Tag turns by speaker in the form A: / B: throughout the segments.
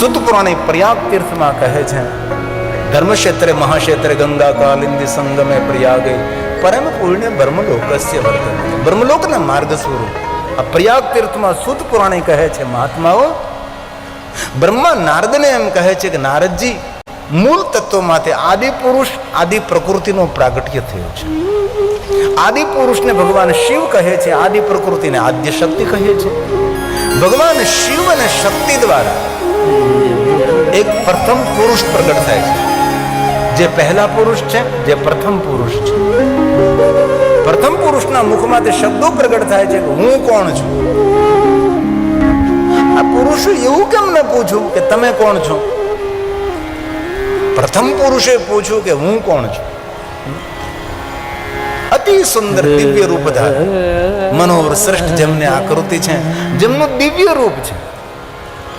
A: સુત પુરાણી પ્રયાગ તીર્થમાં કહે છે, ધર્મક્ષેત્રે મહાક્ષેત્રે ગંગા કાલિંદી સંગમે પ્રયાગે, પરમ પુણ્ય બ્રહ્મલોકસ્ય વર્તન બ્રહ્મલોકના માર્ગ સ્વરૂપ. આ પ્રયાગ તીર્થમાં સુત પુરાણી કહે છે, મહાત્માઓ, બ્રહ્મા નારદને એમ કહે છે કે, નારદજી, મૂળ તત્વમાંથી આદિ પુરુષ આદિ પ્રકૃતિનું પ્રાગટ્ય થયું છે. આદિ પુરુષને ભગવાન શિવ કહે છે આદિ પ્રકૃતિને આદ્ય શક્તિ કહે છે. ભગવાન શિવ અને શક્તિ દ્વારા એક પ્રથમ પુરુષ પ્રગટ થાય છે. જે પહેલા પુરુષ છે, જે પ્રથમ પુરુષ છે. પ્રથમ પુરુષના મુખમાં તે શબ્દો પ્રગટ થાય છે કે હું કોણ છું? આ પુરુષે એવું કેમ ન પૂછ્યું કે તમે કોણ છો? પ્રથમ પુરુષે પૂછ્યું કે હું કોણ છું? અતિ સુંદર દિવ્ય રૂપ ધારે મનોહર શ્રેષ્ઠ જેમને આકૃતિ છે, જેમનું દિવ્ય રૂપ છે.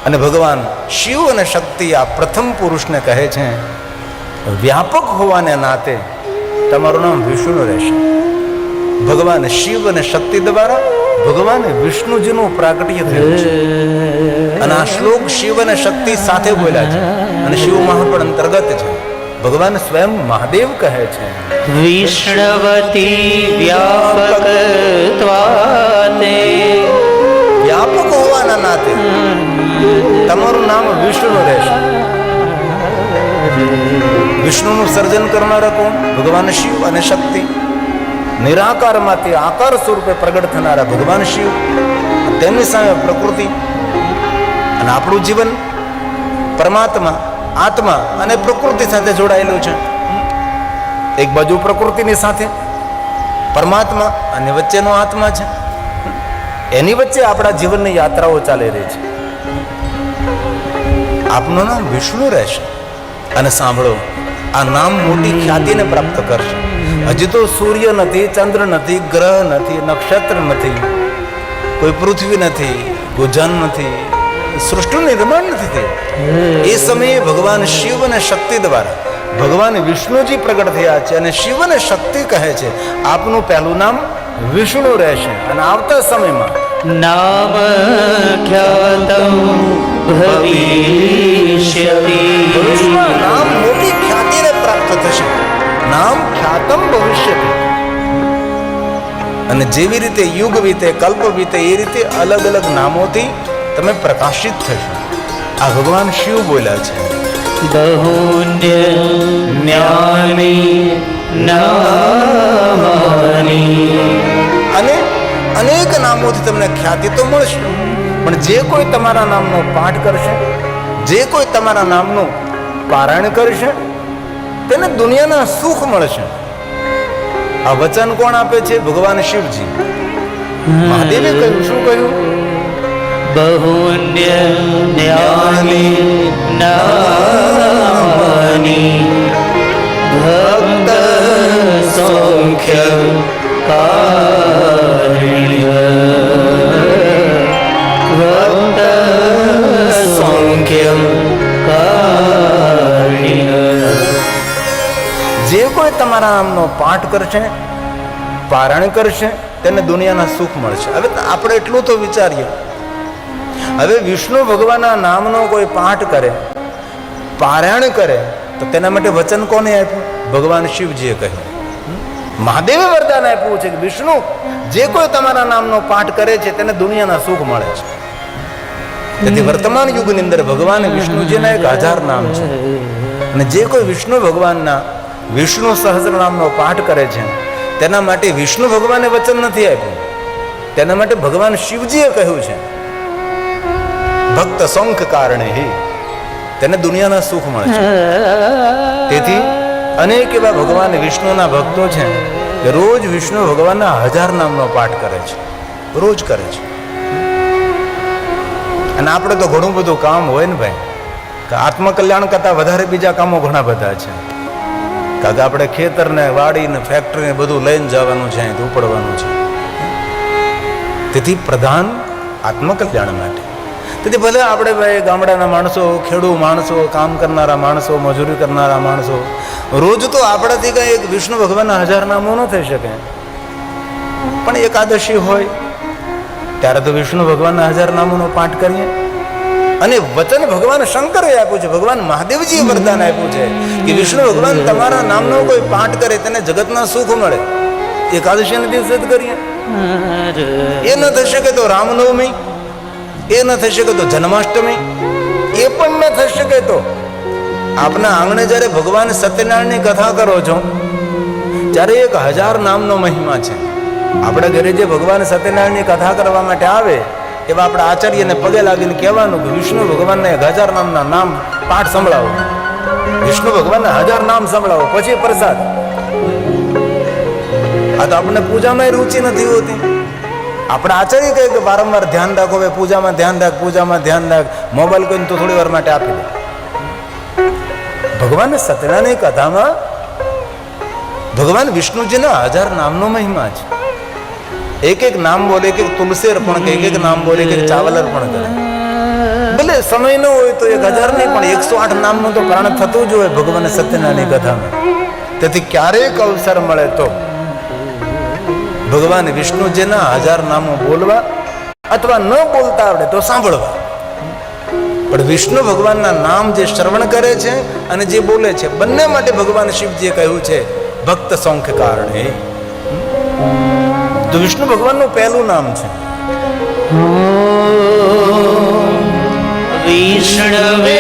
A: અને ભગવાન શિવ અને શક્તિ આ પ્રથમ પુરુષને કહે છે વ્યાપક હોવાને નાતે તમારું નામ વિષ્ણુ રહેશે. ભગવાન શિવ અને શક્તિ દ્વારા ભગવાન વિષ્ણુજીનું પ્રાગટ્ય થયું છે. અને આ શ્લોક શિવ અને શક્તિ સાથે બોલ્યા છે. અને શિવ મહાપણ અંતર્ગત છે. ભગવાન સ્વયં મહાદેવ કહે છે
B: વિષ્ણવતી વ્યાપક
A: વ્યાપક હોવાના નાતે તમારું નામ વિષ્ણુ રહેશે. વિષ્ણુનું સર્જન કરનારા કોણ? ભગવાન શિવ અને શક્તિ. નિરાકારમાંથી આકાર સ્વરૂપે પ્રગટ થનારા ભગવાન શિવ, તેમની સામે પ્રકૃતિ અને આપણું જીવન પરમાત્મા, આત્મા અને પ્રકૃતિ સાથે જોડાયેલું છે. એક બાજુ પ્રકૃતિની સાથે પરમાત્મા અને વચ્ચેનો આત્મા છે. એની વચ્ચે આપણા જીવનની યાત્રાઓ ચાલી રહી છે. આપનું નામ વિષ્ણુ રહેશે. અને સાંભળો, આ નામ મોટી ખ્યાતિને પ્રાપ્ત કરશે. હજી તો સૂર્ય નથી, ચંદ્ર નથી, ગ્રહ નથી, નક્ષત્ર નથી. કોઈ પૃથ્વી નથી ગુજન નથી, સૃષ્ટિનું નિર્માણ નથી થયું. એ સમયે ભગવાન શિવ અને શક્તિ દ્વારા, ભગવાન વિષ્ણુજી પ્રગટ થયા છે અને શિવ અને શક્તિ કહે છે, આપનું પહેલું નામ વિષ્ણુ રહેશે. અને આવતા સમયમાં
B: નામ ખ્યાતમ ભવિષ્યતિ
A: ભવિષ્યમાં નામ મોટી ખ્યાતિને પ્રાપ્ત થશે નામ ખ્યાતમ ભવિષ્ય અને જેવી રીતે યુગ વીતે કલ્પ વીતે એ રીતે અલગ અલગ નામોથી તમે પ્રકાશિત થશો આ ભગવાન શિવ બોલ્યા છે
B: બહુન્ય જ્ઞાની નામાની
A: અનેક નામોથી તમને ખ્યાતિ તો મળશે. પણ જે કોઈ તમારા નામનો પાઠ કરશે, જે કોઈ તમારા નામનું પારાયણ કરશે, તેને દુનિયાના સુખ મળશે. આ વચન કોણ આપે છે? ભગવાન શિવજી. મહાદેવે કહ્યું, શું કહ્યું?
B: બહુન્ય જ્ઞાની નામાની ભક્ત સૌખ્ય
A: જે કોઈ તમારા નામનો પાઠ કરશે પારાયણ કરશે, તેને દુનિયાના સુખ મળશે. હવે આપણે એટલું તો વિચારીએ. હવે વિષ્ણુ ભગવાનના નામનો કોઈ પાઠ કરે પારાયણ કરે, તો તેના માટે વચન કોને આપ્યું? ભગવાન શિવજીએ કહ્યું. મહાદેવે વરદાન આપ્યું છે કે વિષ્ણુ, જે કોઈ તમારા નામનો પાઠ કરે છે, તેને દુનિયાના સુખ મળે છે. તેથી વર્તમાન યુગની અંદર ભગવાન વિષ્ણુજીના એક હજાર નામ છે. અને જે કોઈ વિષ્ણુ ભગવાનના વિષ્ણુ સહસ્ર નામનો પાઠ કરે છે, તેના માટે વિષ્ણુ ભગવાને વચન નથી આપ્યું. તેના માટે ભગવાન શિવજીએ કહ્યું છે, ભક્ત શંખ કારણે તેને દુનિયાના સુખ મળે છે. તેથી અનેક એવા ભગવાન વિષ્ણુના ભક્તો છે રોજ વિષ્ણુ ભગવાનના હજાર નામનો પાઠ કરે છે, રોજ કરે છે. અને આપણે તો ઘણું બધું કામ હોય ને ભાઈ. કે આત્મકલ્યાણ કરતાં વધારે બીજા કામો ઘણા બધા છે. કારણ કે આપણે ખેતરને, વાડીને ફેક્ટરીને બધું લઈને જવાનું છે, અહીંથી ઉપડવાનું છે. તેથી પ્રધાન આત્મકલ્યાણ માટે. તેથી ભલે આપણે ભાઈ ગામડાના માણસો, ખેડૂ માણસો, કામ કરનારા માણસો, મજૂરી કરનારા માણસો, રોજ તો આપણાથી કંઈ એક વિષ્ણુ ભગવાનના હજાર નામો ન થઈ શકે. પણ એકાદશી હોય ત્યારે તો વિષ્ણુ ભગવાનના હજાર નામોનો પાઠ કરીએ. અને વચન ભગવાન શંકરે આપ્યું છે, ભગવાન મહાદેવજીએ વરદાન આપ્યું છે કે વિષ્ણુ ભગવાન તમારા નામનો કોઈ પાઠ કરે, તેને જગતના સુખ મળે. એકાદશીના દિવસે જ કરીએ. એ ન થઈ શકે તો રામનવમી, એ ન થઈ શકે તો જન્માષ્ટમી, એ પણ ન થઈ શકે તો આપના આંગણે જ્યારે ભગવાન સત્યનારાયણની કથા કરો છો, ત્યારે એક હજાર નામનો મહિમા છે. આપણા ઘરે જે ભગવાન સત્યનારાયણની કથા કરવા માટે આવે, એવા આપણા આચાર્યને પગે લાગીને કહેવાનું કે વિષ્ણુ ભગવાનને હજાર નામના નામ પાઠ સંભળાવો. વિષ્ણુ ભગવાનના હજાર નામ સંભળાવો, પછી પ્રસાદ. આ તો આપણને પૂજામાં રુચિ નથી હોતી. આપણે આચાર્ય કહે કે વારંવાર ધ્યાન રાખો, હવે પૂજામાં ધ્યાન રાખ, પૂજામાં ધ્યાન રાખ, મોબાઈલ કોઈને તો થોડી વાર માટે આપી દે. ભગવાન સત્યનારાયણની કથામાં ભગવાન વિષ્ણુજીના હજાર નામનો મહિમા છે. એક એક નામ બોલે, એક તુલસી અર્પણ કે એક એક નામ બોલે કે ચાવલ અર્પણ કરે. ભલે સમય ન હોય તો એક હજાર નહીં, પણ એકસો આઠ નામનું તો કારણ થતું જ હોય ભગવાન સત્યનારાયણ કથામાં તેથી ક્યારેક અવસર મળે તો ભગવાન વિષ્ણુજીના હજાર નામો બોલવા અથવા ન બોલતા આવડે તો સાંભળવા. પણ વિષ્ણુ ભગવાનના નામ જે શ્રવણ કરે છે અને જે બોલે છે, બંને માટે ભગવાન શિવજીએ કહ્યું છે, ભક્ત સંખ કારણે. તો વિષ્ણુ ભગવાનનું પહેલું નામ છે.
B: વિષ્ણવે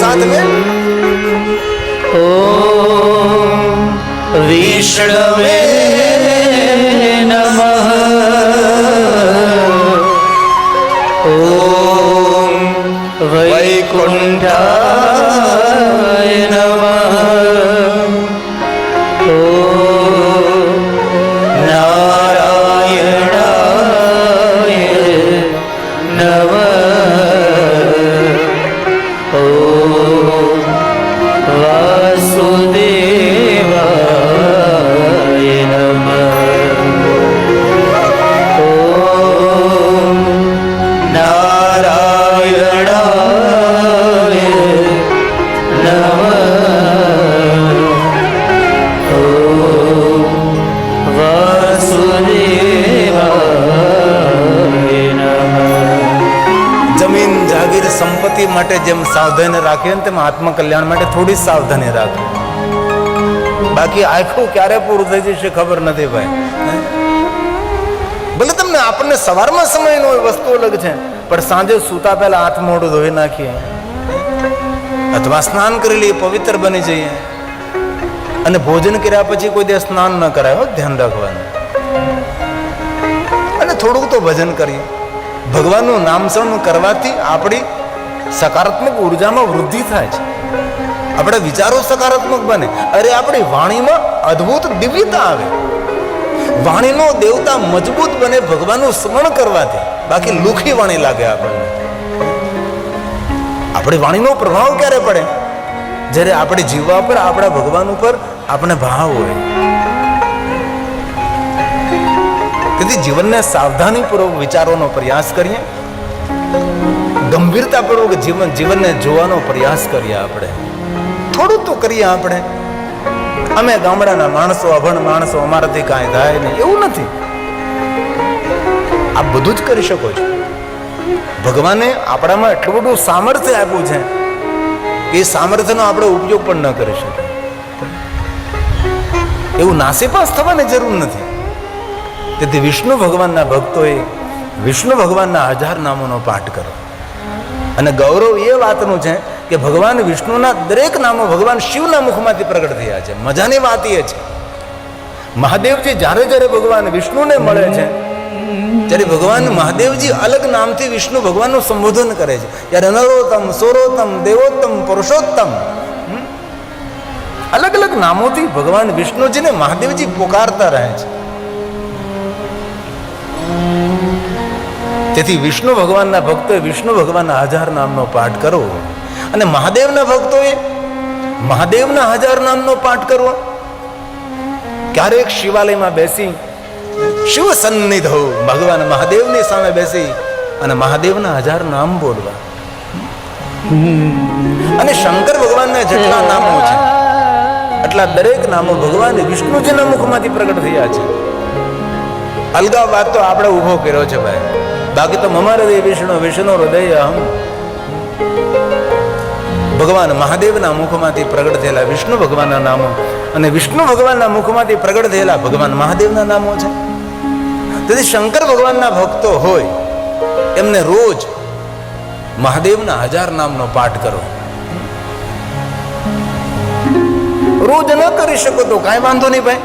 A: સાથ में
B: ઓમ
A: સાવધાની રાખીએ ને તેમ આત્મકલ્યાણ માટે થોડી સાવધાની રાખો. બાકી આખું ક્યારે પૂરું થઈ જશે ખબર નથી ભાઈ. ભલે તમને આપણને સવારમાં સમય નો વસ્તુ અલગ છે, પણ સાંજે સૂતા પહેલા હાથ મોઢું ધોઈ નાખીએ. અથવા સ્નાન કરી લઈએ, પવિત્ર બની જઈએ. અને ભોજન કર્યા પછી કોઈ દિવસ સ્નાન ન કરાય ધ્યાન રાખવાનું. અને થોડુંક તો ભજન કરીએ. ભગવાનનું નામસરણ કરવાથી આપણી સકારાત્મક ઉર્જામાં વૃદ્ધિ થાય છે. આપણા વિચારો સકારાત્મક બને. અરે, આપણી વાણીમાં અદ્ભુત દિવ્યતા આવે. વાણીનો દેવતા મજબૂત બને ભગવાનનું સ્મરણ કરવાથી. બાકી લુખી વાણી લાગે આપણને. આપણી વાણીનો પ્રભાવ ક્યારે પડે? જ્યારે આપણે જીવવા પર, આપણા ભગવાન ઉપર આપણે ભાવ હોય. તેથી જીવનને સાવધાનીપૂર્વક વિચારોનો પ્રયાસ કરીએ. ગંભીરતાપૂર્વક જીવન જીવનને જોવાનો પ્રયાસ કરીએ આપણે. થોડું તો કરીએ આપણે. અમે ગામડાના માણસો, અભણ માણસો, અમારાથી કાંઈ થાય નહીં. એવું નથી. આ બધું જ કરી શકો છો. ભગવાને આપણામાં એટલું બધું સામર્થ્ય આપ્યું છે. એ સામર્થ્યનો આપણે ઉપયોગ પણ ન કરી શકીએ. એવું નાસીપાસ થવાની જરૂર નથી. તેથી વિષ્ણુ ભગવાનના ભક્તોએ વિષ્ણુ ભગવાનના હજાર નામોનો પાઠ કરો અને ગૌરવ એ વાતનું છે કે ભગવાન વિષ્ણુના દરેક નામો ભગવાન શિવના મુખમાંથી પ્રગટ થયા છે. મજાની વાત એ છે. મહાદેવજી જ્યારે જ્યારે ભગવાન વિષ્ણુને મળે છે, ત્યારે ભગવાન મહાદેવજી અલગ નામથી વિષ્ણુ ભગવાનનું સંબોધન કરે છે. ત્યારે નરોત્તમ, સોરોત્તમ, દેવોત્તમ, પુરુષોત્તમ? અલગ અલગ નામોથી ભગવાન વિષ્ણુજીને મહાદેવજી પોકારતા રહે છે. તેથી વિષ્ણુ ભગવાનના ભક્તોએ વિષ્ણુ ભગવાનના હજાર નામનો પાઠ કરવો અને મહાદેવના ભક્તોએ મહાદેવના હજાર નામનો પાઠ કરવો. ક્યારેક શિવાલયમાં બેસી શિવ સન્નિધો ભગવાન મહાદેવની સામે બેસી અને મહાદેવના હજાર નામ બોલવા. અને શંકર ભગવાનના જેટલા નામો છે એટલા દરેક નામો ભગવાન વિષ્ણુજીના મુખમાંથી પ્રગટ થયા છે. અલગા વાત તો આપણે ઊભો કર્યો છે ભાઈ. બાકી તો મમા હૃદય વિષ્ણુ વિષ્ણુ હૃદય અહમ ભગવાન મહાદેવના મુખમાંથી પ્રગટ થયેલા વિષ્ણુ ભગવાનના નામો અને વિષ્ણુ ભગવાનના મુખમાંથી પ્રગટ થયેલા ભગવાન મહાદેવના નામો છે. તેથી શંકર ભગવાનના ભક્તો હોય, એમને રોજ મહાદેવના હજાર નામનો પાઠ કરો. રોજ ન કરી શકો તો કાંઈ વાંધો નહીં ભાઈ.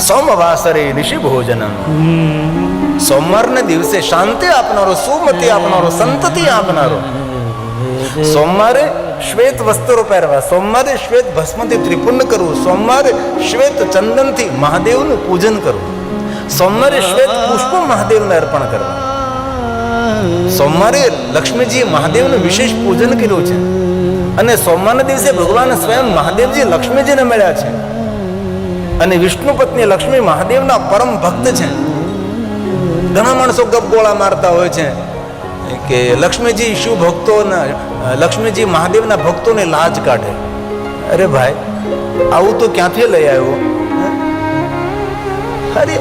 A: સોમવાસરે ઋષિ ભોજન સોમવારના દિવસે શાંતિ આપનારો, સુમતિ આપનારો, સંતતિ આપનારો. સોમવારે શ્વેત વસ્ત્રો પહેરવા, સોમવારે શ્વેત ભસ્મથી ત્રિપુન્ન કરવું, સોમવારે શ્વેત ચંદનથી મહાદેવનું પૂજન કરવું, સોમવારે શ્વેત પુષ્પો મહાદેવને અર્પણ કરવા. સોમવારે લક્ષ્મીજીએ મહાદેવનું વિશેષ પૂજન કર્યું છે. અને સોમવારના દિવસે ભગવાન સ્વયં મહાદેવજી લક્ષ્મીજીને મળ્યા છે. અને વિષ્ણુ પત્ની લક્ષ્મી મહાદેવના પરમ ભક્ત છે. ઘણા માણસો ગપગોળા મારતા હોય છે. કે લક્ષ્મીજી શિવ ભક્તોના, લક્ષ્મીજી મહાદેવના ભક્તોને લાજ કાઢે? અરે ભાઈ, આવું તો ક્યાંથી લઈ આવ્યો? અરે,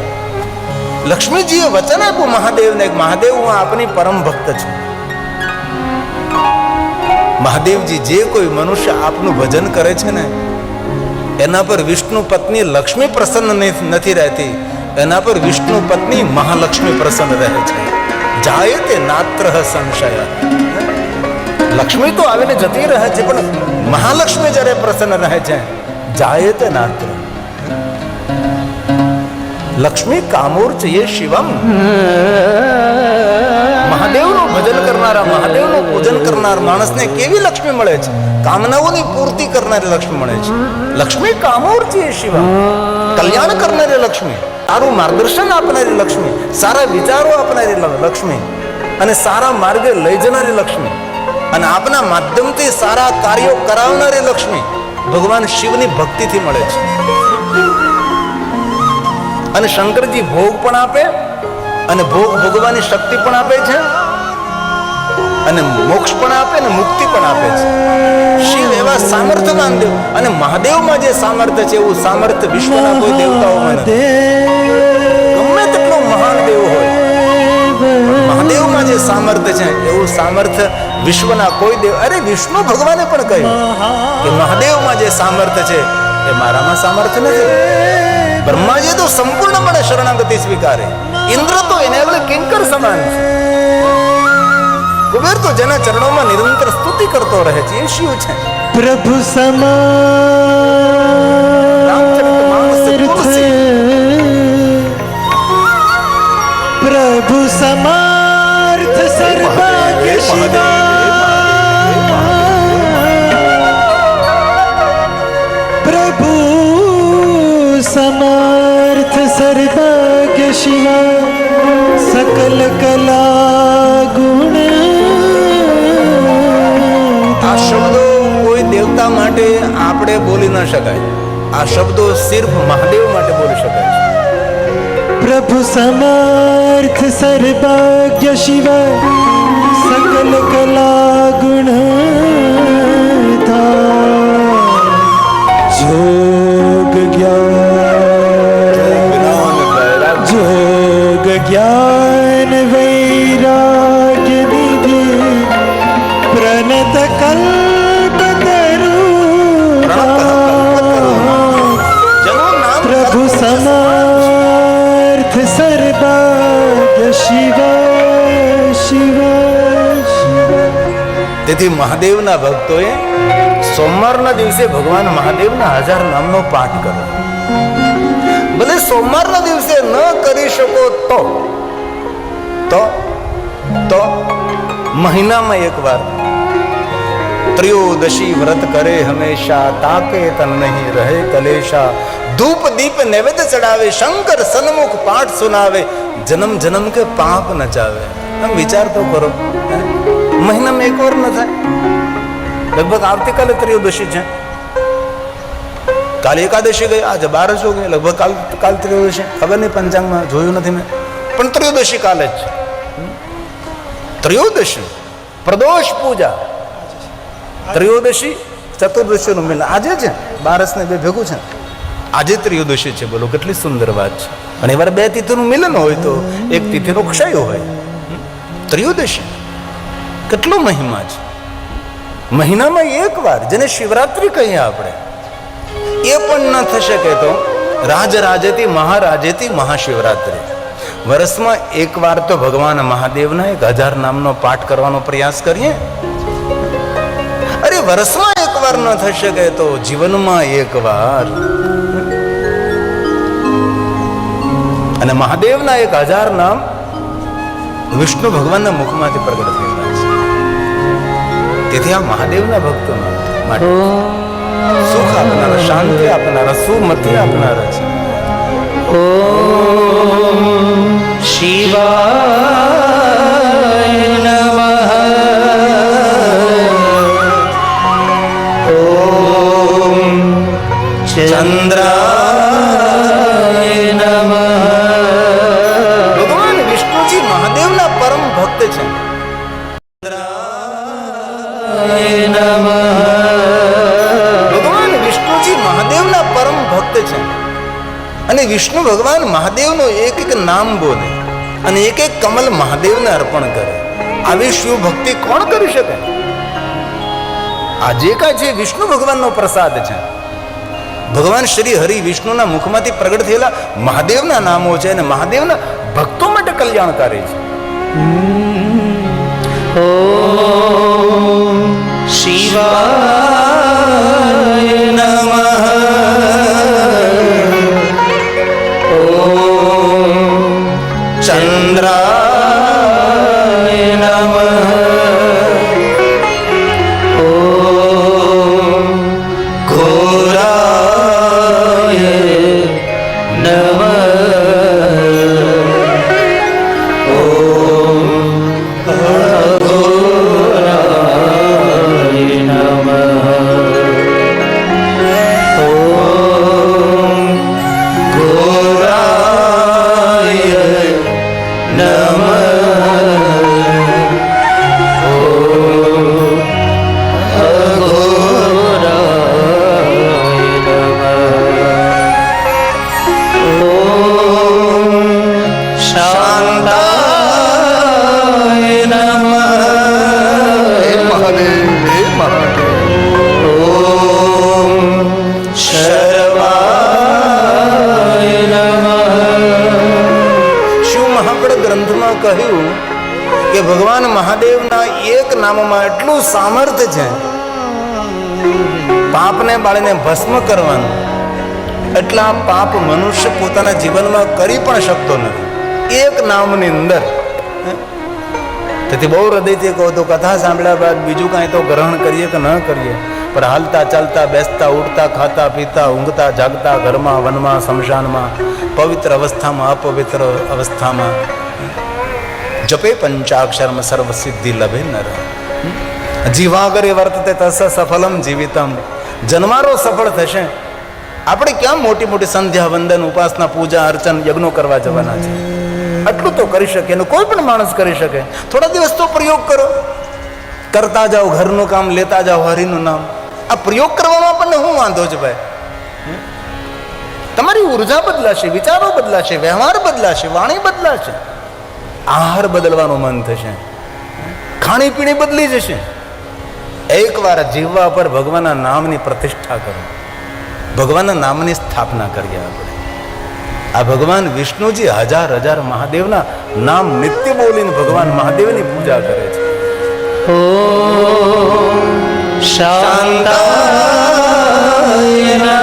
A: લક્ષ્મીજીએ વચન આપ્યું મહાદેવને મહાદેવ, હું આપની પરમ ભક્ત છું. મહાદેવજી જે કોઈ મનુષ્ય આપનું ભજન કરે છે ને એના પર વિષ્ણુ પત્ની લક્ષ્મી પ્રસન્ન નથી રહેતી. એના પર વિષ્ણુ પત્ની મહાલક્ષ્મી પ્રસન્ન રહે છે. જાય તે નાત્ર સંશય. લક્ષ્મી તો આવીને જતી રહે છે, પણ મહાલક્ષ્મી જ્યારે પ્રસન્ન રહે છે, જાય તે નાત્ર. લક્ષ્મી કામૂર્ચ એ શિવમ. મહાદેવનું ભજન કરનારા મહાદેવનું પૂજન કરનાર માણસને કેવી લક્ષ્મી મળે છે? કામનાઓની પૂર્તિ કરનારી લક્ષ્મી મળે છે. લક્ષ્મી કામોર્ચી શિવા. કલ્યાણ કરનારી લક્ષ્મી, સારું માર્ગદર્શન આપનારી લક્ષ્મી, સારા વિચારો આપનારી લક્ષ્મી અને સારા માર્ગે લઈ જનારી લક્ષ્મી અને આપના માધ્યમથી સારા કાર્યો કરાવનારી લક્ષ્મી ભગવાન શિવની ભક્તિથી મળે છે. અને શંકરજી ભોગ પણ આપે અને ભોગ ભોગવાની શક્તિ પણ આપે છે. અને મોક્ષ પણ આપે અને મુક્તિ પણ આપે છે. શિવ એવા સામર્થ્યવાન દેવ અને મહાદેવમાં જે સામર્થ્ય છે એવું સામર્થ્ય વિશ્વના કોઈ દેવતાઓમાં નથી. ગમે તેટલો મહાન દેવ હોય મહાદેવમાં જે સામર્થ્ય છે એવું સામર્થ્ય વિશ્વના કોઈ દેવ અરે વિષ્ણુ ભગવાને પણ કહ્યું કે મહાદેવમાં જે સામર્થ્ય છે એ મારામાં સામર્થ્ય નથી. બ્રહ્માજી તો સંપૂર્ણપણે શરણાગતિ સ્વીકારે. ઇન્દ્ર તો એને આગળ કિંકર સમાન છે. કુબેર તો જેના ચરણોમાં નિરંતર સ્તુતિ કરતો રહે છે એ શિવ છે.
C: પ્રભુ સમાર્થ પ્રભુ સમાર્થ સર્વાગ્ય શિવા પ્રભુ સમાર્થ સર્વાગ્ય શિવા સકલ કલા ગુણ
A: માટે આપણે બોલી ન શકાય. આ શબ્દો સિર્ફ મહાદેવ માટે બોલી શકાય છે.
C: પ્રભુ સમાર્થ સર્વાગ્ય શિવ સકલ કલા ગુણ જોગ જ્ઞાન જોગ જ્ઞાન. સમાર્થ સર્વાગ્ય शिव શિવ
A: તેથી મહાદેવના ભક્તોએ સોમવારના દિવસે ભગવાન મહાદેવના હજાર નામનો પાઠ કરો ભલે સોમવારના દિવસે ન કરી શકો તો તો તો મહિનામાં એકવાર ત્રયોદશી વ્રત કરે હંમેશા, તાકે તન નહીં રહે કલેશા ધૂપ દીપ નૈવેદ્ય ચડાવે, શંકર સન્મુખ પાઠ સુનાવે, જન્મ જન્મ કે પાપ નચાવે આમ વિચાર તો કરો મહિનામાં એક વાર ન થાય. લગભગ આવતીકાલે ત્રયોદશી છે. કાલે એકાદશી ગઈ, આજે બારસો ગઈ, લગભગ કાલ કાલ ત્રયોદશી. ખબર નહીં, પંચાંગમાં જોયું નથી મેં. પણ ત્રયોદશી કાલે જ. ત્રયોદશી, પ્રદોષ પૂજા. ત્રયોદશી ચતુર્દશીનું મિલન. આજે છે બારસને બે ભેગું છે. આજે ત્રયોદશી છે, બોલો, કેટલી સુંદર વાત છે. અને એવાર બે તિથિનું મિલન હોય તો એક તિથિનો ક્ષય હોય. ત્રિયોદશી. કેટલો મહિમા છે. મહિનામાં એક વાર, જેને શિવરાત્રિ કહીએ આપણે, એ પણ ન થઈ શકે તો રાજરાજેથી મહારાજેતી, મહાશિવરાત્રિ. વર્ષમાં એક વાર તો ભગવાન મહાદેવના એક હજાર નામનો પાઠ કરવાનો પ્રયાસ કરીએ. અરે વર્ષમાં એક વાર ન થઈ શકે તો જીવનમાં એક અને મહાદેવના એક હજાર નામ વિષ્ણુ ભગવાનના મુખમાંથી પ્રગટ થયેલા છે. તેથી આ મહાદેવના ભક્તો માટે સુખ આપનારા, શાંતિ આપનારા, સુમતિ આપનારા છે.
B: શિવાય
A: પરમ છે. ભગવાન વિષ્ણુજી મહાદેવના પરમ ભક્ત છે. અને વિષ્ણુ ભગવાન મહાદેવનું એક એક નામ બોલે અને એક એક કમલ મહાદેવને અર્પણ કરે. આવી શિવ ભક્તિ કોણ કરી શકે? આ જે વિષ્ણુ ભગવાનનો પ્રસાદ છે. ભગવાન શ્રી હરિ વિષ્ણુના મુખમાંથી પ્રગટ થયેલા મહાદેવના નામો છે અને મહાદેવના ભક્તો માટે કલ્યાણકારી છે. ॐ शिवाय नमः ॐ चन्द्रा નામમાં એટલું સામર્થ્ય છે. પાપને બાળીને ભસ્મ કરવાનું. એટલા પાપ મનુષ્ય પોતાના જીવનમાં કરી પણ શકતો નથી. એક નામની અંદર. તેથી બહુ હૃદયથી કહો તો કથા સાંભળ્યા બાદ બીજું કાંઈ તો ગ્રહણ કરીએ કે ન કરીએ. પણ હાલતા ચાલતા બેસતા, ઉઠતા, ખાતા, પીતા, ઊંઘતા, જાગતા, ઘરમાં, વનમાં, શમશાનમાં, પવિત્ર અવસ્થામાં, અપવિત્ર અવસ્થામાં. જપે પંચાક્ષરમ સર્વસિદ્ધિ લભે લભે નર. જીવાગરે વર્તતે તસ સફલમ જીવિતમ. જન્મારો સફળ થશે. આપણે ક્યાં મોટી મોટી સંધ્યા, વંદન, ઉપાસના, પૂજા, અર્ચન, યજ્ઞો કરવા જવાના છે? આટલું તો કરી શકે એનું કોઈ પણ માણસ કરી શકે. થોડા દિવસ તો પ્રયોગ કરો. કરતા જાઓ, ઘરનું કામ લેતા જાઓ, હરિનું નામ. આ પ્રયોગ કરવામાં આપણને શું વાંધો છે ભાઈ? તમારી ઊર્જા બદલાશે, વિચારો બદલાશે, વ્યવહાર બદલાશે, વાણી બદલાશે. આહાર બદલવાનું મન થશે. ખાણીપીણી બદલી જશે. એકવાર જીવવા પર ભગવાનના નામની પ્રતિષ્ઠા કરો. ભગવાનના નામની સ્થાપના કરીએ આપણે. આ ભગવાન વિષ્ણુજી હજાર હજાર મહાદેવના નામ નિત્ય બોલીને ભગવાન મહાદેવની પૂજા કરે છે.
B: શાંતાય નમઃ.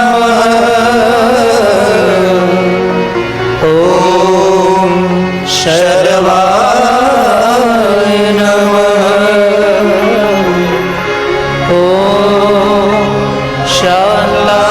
A: inshallah.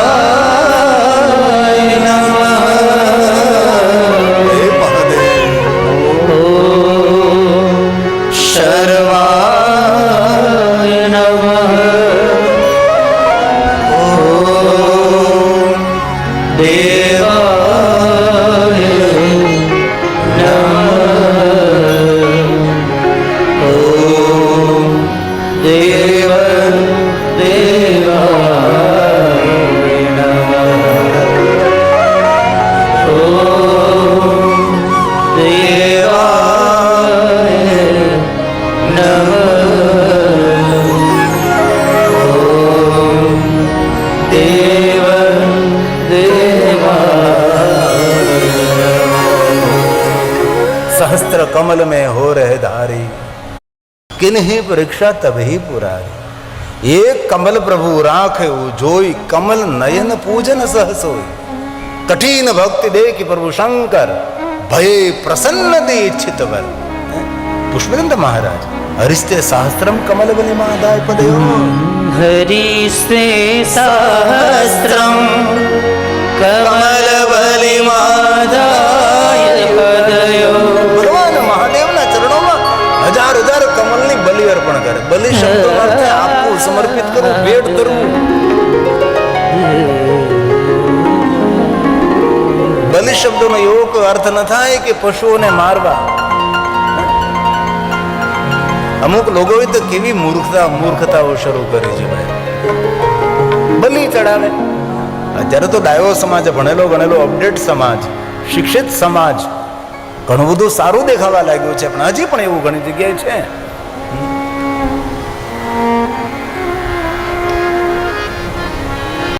A: दिन ही परीक्षा तब ही पुरारी। एक कमल प्रभु राख जोई, कमल नयन पूजन सहसोई कठिन भक्ति देख प्रभु शंकर, भय प्रसन्न दे इच्छित
B: वर। पुष्पेंद्र महाराज हरिस्ते
A: सहस्त्रम कमल बलि महादाय पद। हरिस्ते सहस्त्रम कमल बलि महादाय શબ્દનો એવો અર્થ ન થાય કે પશુઓને મારવા. અમુક લોકોએ તો કેવી મૂર્ખતા, મૂર્ખતાઓ શરૂ કરી છે ભાઈ. બલી ચડાવે. અત્યારે તો ડાયો સમાજ, ભણેલો, ગણેલો, અપડેટ સમાજ, શિક્ષિત સમાજ, ઘણું બધું સારું દેખાવા લાગ્યું છે, પણ હજી પણ એવું ઘણી જગ્યાએ છે.